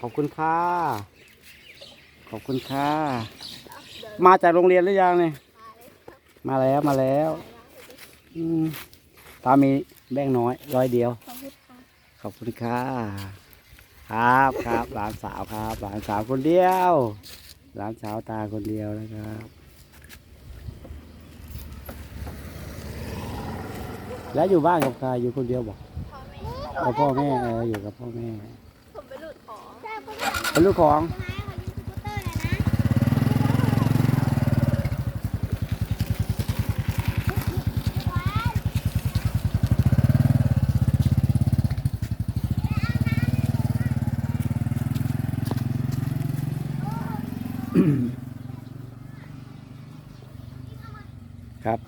ขอบคุณค่ะขอบคุณค่ะมาจากโรงเรียนหรือยังเนี่ยมาแล้วมาแล้วอืมตามีแบ่งค์น้อยร้อยเดียว ขอบคุณค่ะครับครับหลานสาวครับ หลานสาวคนเดียว หลานสาวตาคนเดียวนะครับ แล้วอยู่บ้านกับใครอยู่คนเดียวบอกพ่อแม่กับพ่อแม่เอออยู่กับพ่อแม่ ผมไปหลุดของ เป็นลูกของครับ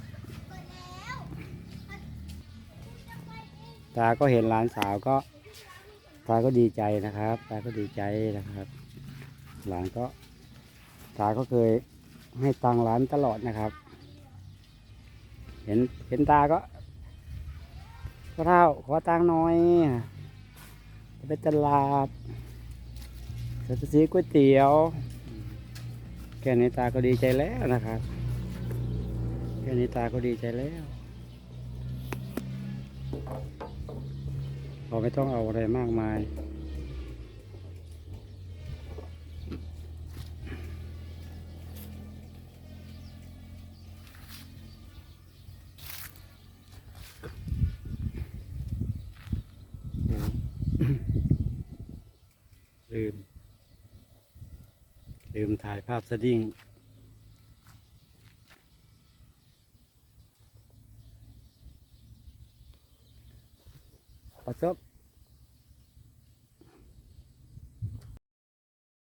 ตาก็เห็นหลานสาวก็ ตาก็ดีใจนะครับตาก็ดีใจนะครับ หลานก็ตาก็เคยให้ตังค์หลานตลอดนะครับ เห็นเห็นตาก็พ่อเท่าขอตังค์น่อยไปตลาดจะไปซื้อก๋วยเตี๋ยว แค่นี้ตาก็ดีใจแล้วนะครับ แค่นี้ตาก็ดีใจแล้ว เราไม่ต้องเอาอะไรมากมาย ลืม ลืมถ่ายภาพสดิ้ง ประจบ